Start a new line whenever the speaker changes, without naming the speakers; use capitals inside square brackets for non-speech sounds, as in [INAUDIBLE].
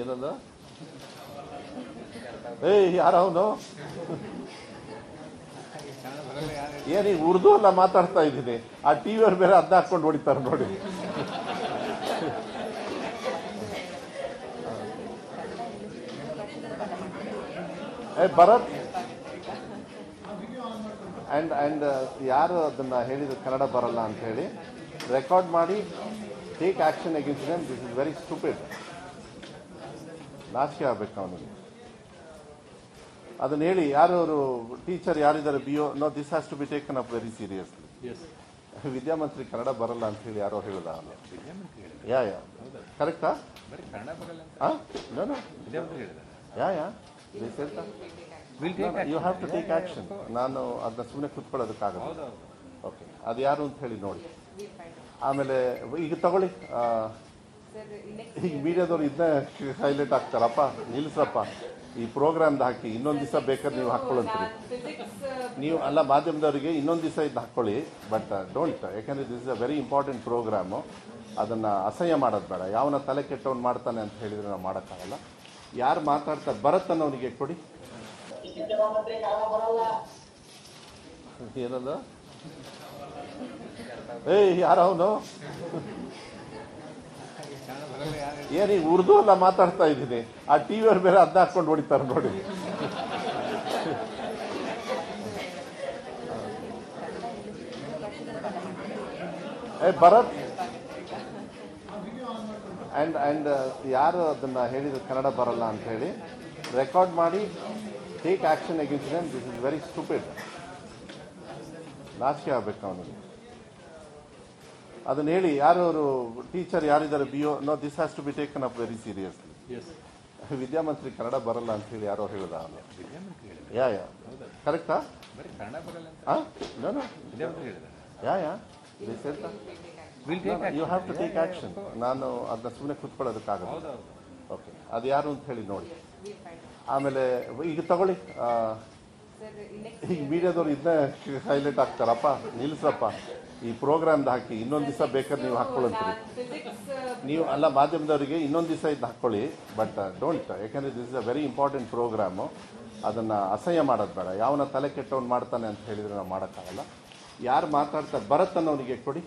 ಏನದ? ಏಯ್, ಯಾರ ಅವನು? ಏನೀಗ ಉರ್ದು ಅಲ್ಲ ಮಾತಾಡ್ತಾ ಇದ್ದೀನಿ. ಆ ಟಿವಿಯವ್ರು ಬೇರೆ ಅದ್ನ ಹಾಕೊಂಡು ಹೊಡಿತಾರೆ ನೋಡಿ. ಏ, ಭರತ್. ಅಂಡ್ ಅಂಡ್ ಯಾರು ಅದನ್ನ ಹೇಳಿದ್ರು ಕನ್ನಡ ಬರಲ್ಲ ಅಂತ ಹೇಳಿ ರೆಕಾರ್ಡ್ ಮಾಡಿ take action against them this is very stupid ನಾಚಿಕೆ ಆಗ್ಬೇಕು ಅವನಿಗೆ. ಅದನ್ನ ಹೇಳಿ ಯಾರು ಅವರು ಟೀಚರ್ ಯಾರಿದ್ದಾರೆ B O no this has to be taken up very seriously ವಿದ್ಯಾಮಂತ್ರಿ Kannada ಬರಲ್ಲ ಅಂತ ಹೇಳಿ ಯಾರೋ ಹೇಳಿದ ಅವನು. Yeah yeah. ಕರೆಕ್ಟಾ yeah yeah. You have to take action ನಾನು ಅದನ್ನ ಸುಮ್ಮನೆ ಕುತ್ಕೊಳ್ಳೋದಕ್ಕಾಗಲ್ಲ. ಓಕೆ. ಅದು ಯಾರು ಅಂತ ಹೇಳಿ ನೋಡಿ. ಆಮೇಲೆ ಈಗ ತಗೊಳ್ಳಿ. ಈಗ ಮೀಡಿಯಾದವ್ರು ಇದನ್ನ ಹೈಲೈಟ್ ಆಗ್ತಾರಪ್ಪ ನಿಲ್ಲಿಸಪ್ಪ ಈ ಪ್ರೋಗ್ರಾಮ್ದು ಹಾಕಿ ಇನ್ನೊಂದು ದಿವಸ ಬೇಕಾದ್ರೆ ನೀವು ಹಾಕ್ಕೊಳ್ಳಂತೀರಿ. ನೀವು ಅಲ್ಲ ಮಾಧ್ಯಮದವರಿಗೆ ಇನ್ನೊಂದು ದಿವಸ ಇದು ಹಾಕ್ಕೊಳ್ಳಿ ಬಟ್ ಡೋಂಟ್ ಯಾಕಂದ್ರೆ this is a very important programme. ಅದನ್ನು ಅಸಹ್ಯ ಮಾಡೋದು ಬೇಡ. ಯಾವನ ತಲೆ ಕೆಟ್ಟವನು ಮಾಡ್ತಾನೆ ಅಂತ ಹೇಳಿದರೆ ನಾವು ಮಾಡೋಕ್ಕಾಗಲ್ಲ. ಯಾರು ಮಾತಾಡ್ತಾರೆ ಭರತ್ ಅನ್ನೋನಿಗೆ ಕೊಡಿ ಏನದ? ಏಯ್, ಯಾರ ಅವನು? ಈಗ ಉರ್ದು ಅಲ್ಲ ಮಾತಾಡ್ತಾ ಇದ್ದೀನಿ. ಆ ಟಿವಿಯವ್ರು ಬೇರೆ ಅದ್ನ ಹಾಕೊಂಡು ಹೊಡಿತಾರೆ ನೋಡಿ. ಏ, ಭರತ್. ಅಂಡ್ ಅಂಡ್ ಯಾರು ಅದನ್ನ ಹೇಳಿದ್ರು ಕನ್ನಡ ಬರಲ್ಲ ಅಂತ ಹೇಳಿ ರೆಕಾರ್ಡ್ ಮಾಡಿ take action against this is very stupid ನಾಚಿಕೆ ಆಗ್ಬೇಕು ಅವನಿಗೆ. ಅದನ್ನ ಹೇಳಿ ಯಾರು ಅವರು ಟೀಚರ್ ಯಾರಿದ್ದಾರೆ B O no this has to be taken up very seriously ವಿದ್ಯಾಮಂತ್ರಿ Kannada ಬರಲ್ಲ ಅಂತ ಹೇಳಿ ಯಾರೋ ಹೇಳಿದ ಅವನು. Yeah yeah. ಕರೆಕ್ಟಾ?
ಬರೀ ಕನ್ನಡ ಬರಲ್ಲ ಅಂತ?
ಹಾ ನೋ ನೋ
ವಿದ್ಯಾವಂತರು ಹೇಳಿದ್ದಾರೆ
yeah yeah. This
will take
you have to take action ನಾನು ಅದನ್ನ ಸುಮ್ಮನೆ ಕೂತ್ಕೊಳ್ಳೋದಕ್ಕಾಗಲ್ಲ. ಓಕೆ ಅದು ಯಾರು ಅಂತ ಹೇಳಿ ನೋಡಿ. ಆಮೇಲೆ ಈಗ ತಗೊಳ್ಳಿ. ಆ, [LAUGHS] ಈಗ ಮೀಡಿಯಾದವ್ರು ಇದನ್ನ ಹೈಲೈಟ್ ಆಗ್ತಾರಪ್ಪ ನಿಲ್ಲಿಸಪ್ಪ ಈ ಪ್ರೋಗ್ರಾಮ್ ಹಾಕಿ ಇನ್ನೊಂದು ದಿವಸ ಬೇಕಾದ್ರೆ ನೀವು ಹಾಕ್ಕೊಳ್ಳಂತೀರಿ ನೀವು ಅಲ್ಲ, ಮಾಧ್ಯಮದವರಿಗೆ ಇನ್ನೊಂದು ದಿವಸ ಇದನ್ನ ಹಾಕ್ಕೊಳ್ಳಿ ಬಟ್ ಡೋಂಟ್ ಯಾಕಂದ್ರೆ this is a very important programme ಅದನ್ನ ಅಸಹ್ಯ ಮಾಡೋದು ಬೇಡ. ಯಾವನ ತಲೆ ಕೆಟ್ಟವನು ಮಾಡ್ತಾನೆ ಅಂತ ಹೇಳಿದ್ರೆ ನಾವು ಮಾಡೋಕ್ಕಾಗಲ್ಲ. ಯಾರು ಮಾತಾಡ್ತಾರೆ ಭರತ್ ಅನ್ನೋನಿಗೆ ಕೊಡಿ.